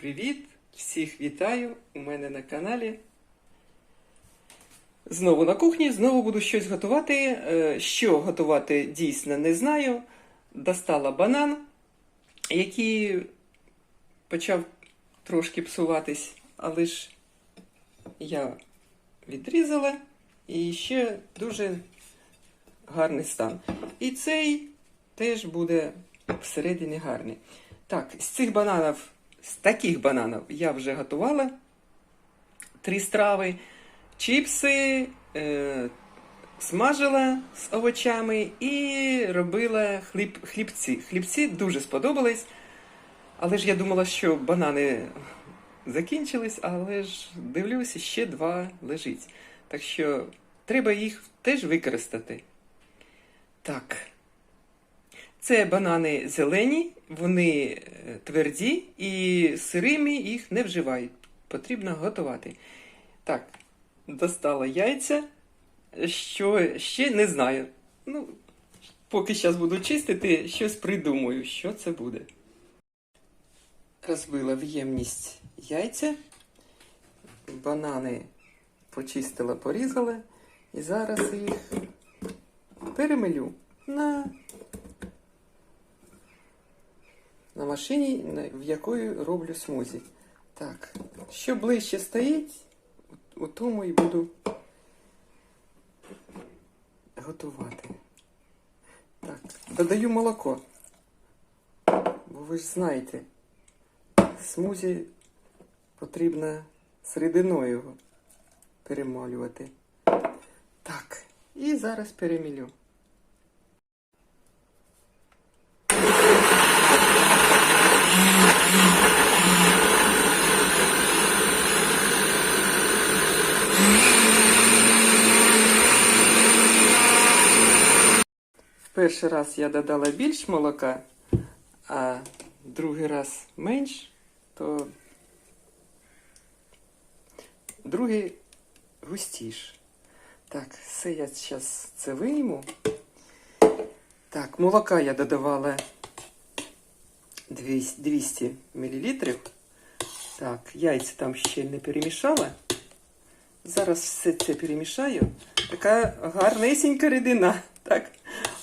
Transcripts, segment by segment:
Привіт! Всіх вітаю у мене на каналі. Знову на кухні, знову буду щось готувати. Е, Що готувати дійсно не знаю. Достала банан, який почав трошки псуватись, але ж я відрізала і ще дуже гарний стан. І цей теж буде всередині гарний. Так, з цих бананів, з таких бананів я вже готувала три страви. Чіпси е, смажила з овочами і робила хліб, хлібці. Хлібці дуже сподобались. Але ж я думала, що банани закінчились, але ж дивлюся, ще два лежить. Так що треба їх теж використати. Так. Це банани зелені, вони е, тверді і сирими їх не вживають. Потрібно готувати. Так, достала яйця. Що ще не знаю. Ну, поки зараз буду чистити, щось придумаю, що це буде. Розбила в ємність яйця, банани почистила, порізала, і зараз їх перемилю на на машині, в якої роблю смузі. Так, що ближче стоїть, у тому і буду готувати. Так, додаю молоко. Бо ви ж знаєте, смузі потрібно серединою його перемалювати. Так, і зараз перемілю. Перший раз я додала більш молока, а другий раз менш, то другий густіш. Так, все я зараз це вийму. Так, молока я додавала 200 200 мл. Так, яйця там ще не перемішала. Зараз все це перемішаю. Така гарнесенька рідина. Так,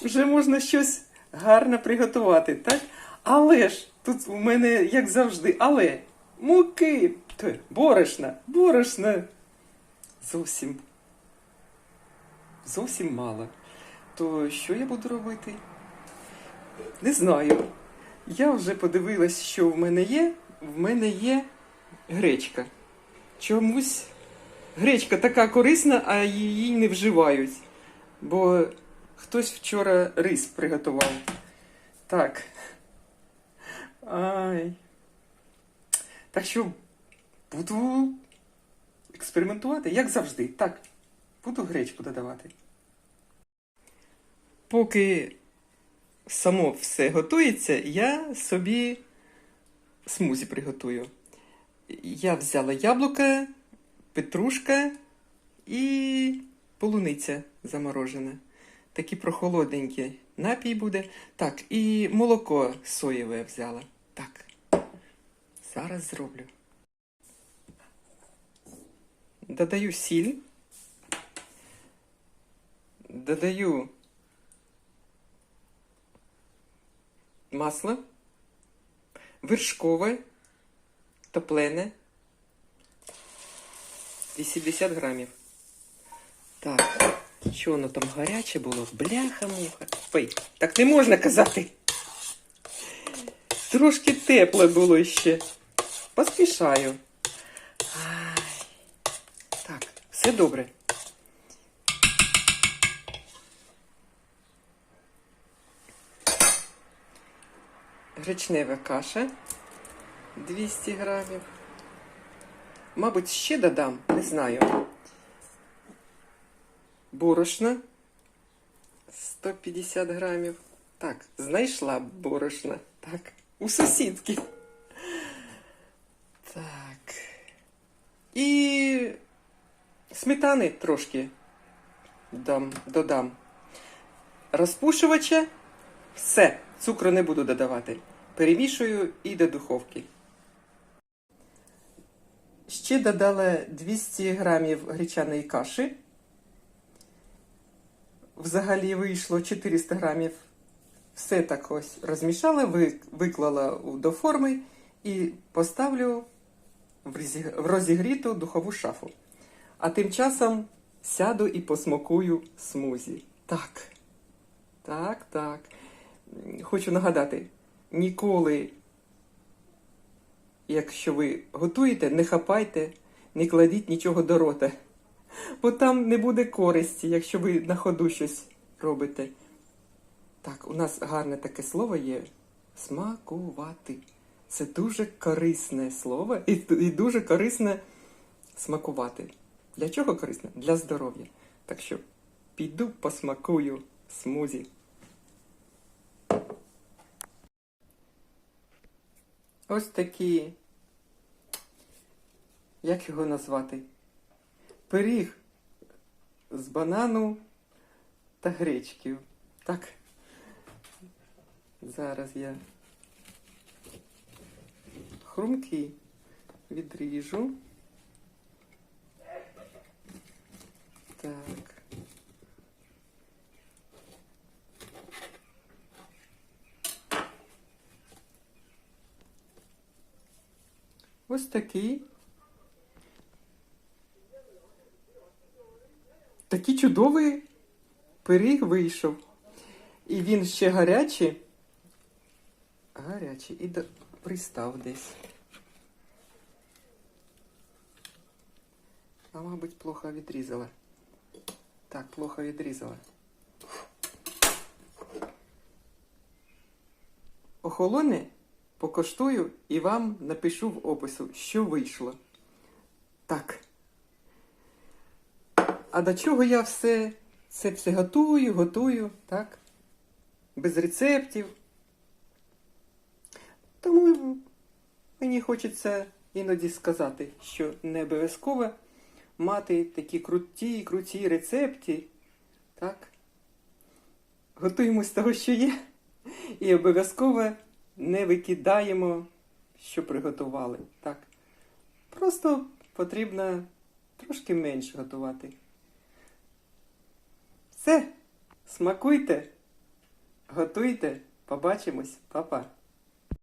вже можна щось гарно приготувати, так? Але ж тут у мене, як завжди, але муки, борошна, борошна. Зовсім. Зовсім мало. То що я буду робити? Не знаю. Я вже подивилась, що в мене є. В мене є гречка. Чомусь гречка така корисна, а її не вживають. Бо хтось вчора рис приготував. Так. Ай. Так що буду експериментувати, як завжди. Так, буду гречку додавати. Поки само все готується, я собі смузі приготую. Я взяла яблука, петрушка і полуниця заморожена. Такі прохолодненькі напій буде. Так, і молоко соєве взяла. Так. Зараз зроблю. Додаю сіль. Додаю масло, вершкове, топлене, 80 грамів. Що воно там гаряче було? Бляха-муха. Ой, так не можна казати. Трошки тепле було ще. Поспішаю. Ай. Так, все добре. Гречнева каша 200 грамів. Мабуть, ще додам, не знаю. Борошна 150 грамів. Так, знайшла борошна. Так, у сусідки. Так. І сметани трошки дам, додам. Розпушувача. Все, цукру не буду додавати. Перемішую і до духовки. Ще додала 200 грамів гречаної каші. Взагалі вийшло 400 грамів. Все так ось розмішала, виклала до форми і поставлю в розігріту духову шафу. А тим часом сяду і посмакую смузі. Так. Так, так. Хочу нагадати, ніколи, якщо ви готуєте, не хапайте, не кладіть нічого до рота. Бо там не буде користі, якщо ви на ходу щось робите. Так, у нас гарне таке слово є смакувати. Це дуже корисне слово і, і дуже корисне смакувати. Для чого корисне? Для здоров'я. Так що піду посмакую смузі. Ось такі. Як його назвати? Пиріг з банану та гречків. Так. Зараз я хрумки відріжу. Так. Ось такий. Такий чудовий пиріг вийшов. І він ще гарячий. Гарячий. І до... пристав десь. А, мабуть, плохо відрізала. Так, плохо відрізала. Охолоне, покоштую і вам напишу в опису, що вийшло. Так. А до чого я все це все готую, готую, так? Без рецептів. Тому мені хочеться іноді сказати, що не обов'язково мати такі круті, круті рецепти. Так? Готуємо з того, що є, і обов'язково не викидаємо, що приготували. Так? Просто потрібно трошки менше готувати. Все, смакуйте, готуйте, побачимось, Па-па.